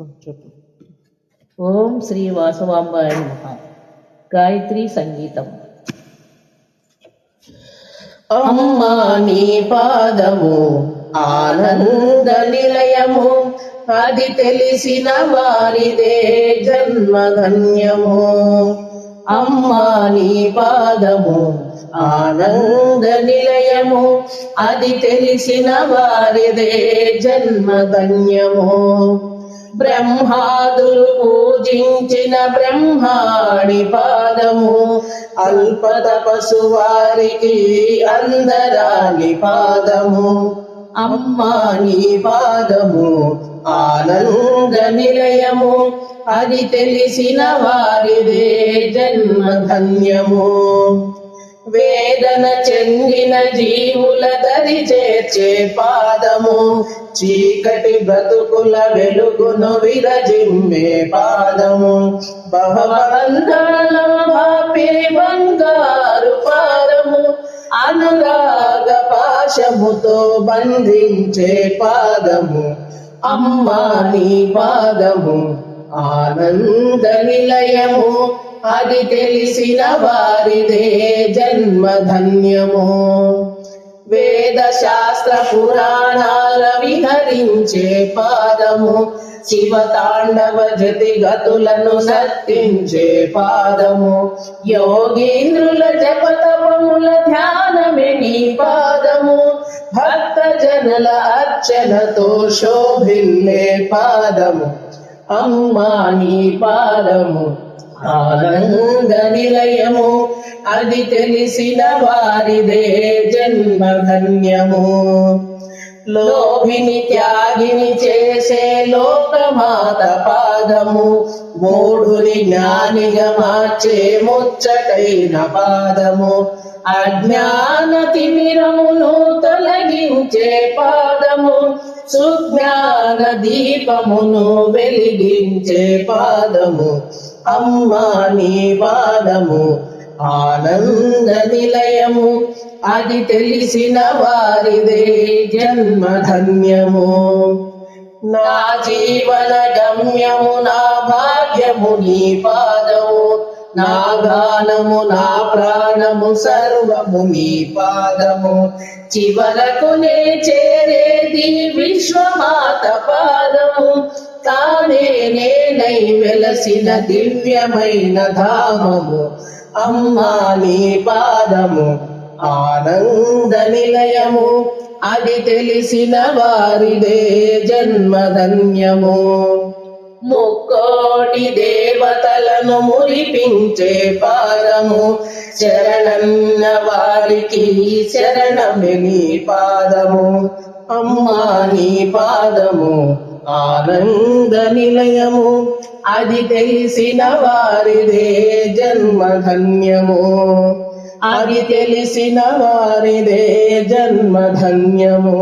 చెప్పు. ఓం శ్రీ వాసవాంబాయ నమ. గాయత్రి సంగీతం. అమ్మా నీ పాదము ఆనంద నిలయము అది తెలిసిన వారిదే జన్మధన్యము. అమ్మా నీ పాదము ఆనంద నిలయము అది తెలిసిన వారిదే జన్మధన్యము. బ్రహ్మాదులు పూజించిన బ్రహ్మాడి పాదము. అల్పత పశువారికి అందరాని పాదము. అమ్మా నీ పాదము ఆనంద నిలయము. అది తెలిసిన వారిదే జన్మధన్యము. వేదన చెందిన జీవుల దరి చేర్చే పాదము. చీకటి బ్రతుకుల వెలుగును విరజిమ్మే పాదము. భవబంధాల పాపే బంగారు పాదము. అనురాగ పాశముతో బంధించే పాదము. అమ్మా నీ పాదము. ఆనంద నిలయము. అది తెలిసిన వారిదే జన్మధన్యము. వేద శాస్త్ర పురాణాల విహరించే పాదము శివ తాండవ జతి గతులను సత్తించే పాదము. యోగీంద్రుల జపతపముల ధ్యానమే నీ పాదము. భక్త జనుల అర్చనతో శోభిల్లే పాదము. అమ్మా నీ పాదము. ఆనంద నిలయము అది తెలిసిన వారిదే జన్మధన్యము. లోభిని త్యాగిని చేసే లోకమాత పాదము మూఢుని జ్ఞానిగా మార్చే ముచ్చటైన పాదము. అజ్ఞాన తిమిరమును తొలగించే పాదము సుజ్ఞాన దీపమును వెలిగించే పాదము. అమ్మా నీ బాలము ఆనంద నిలయము అది తెలిసిన వారిదే జన్మధన్యము. నా జీవన గమ్యము నా భాగ్యము నీ పాదము నా గానము నా ప్రాణము సర్వము నీ పాదము. చివరకు నే చేరేది విశ్వమాత పాదము తానే నై వెలసిన దివ్యమైన ధామము అమ్మా నీ పాదము ఆనంద నిలయము. అది తెలిసిన వారిదే జన్మధన్యము. ముక్కోటి దేవతలను మురిపించే పాదము శరణన్న వారికి శరణమిని నీ పాదము. అమ్మా నీ పాదము ఆనంద నిలయము అది తెలిసిన వారిదే జన్మధన్యము. అది తెలిసిన వారిదే జన్మధన్యము.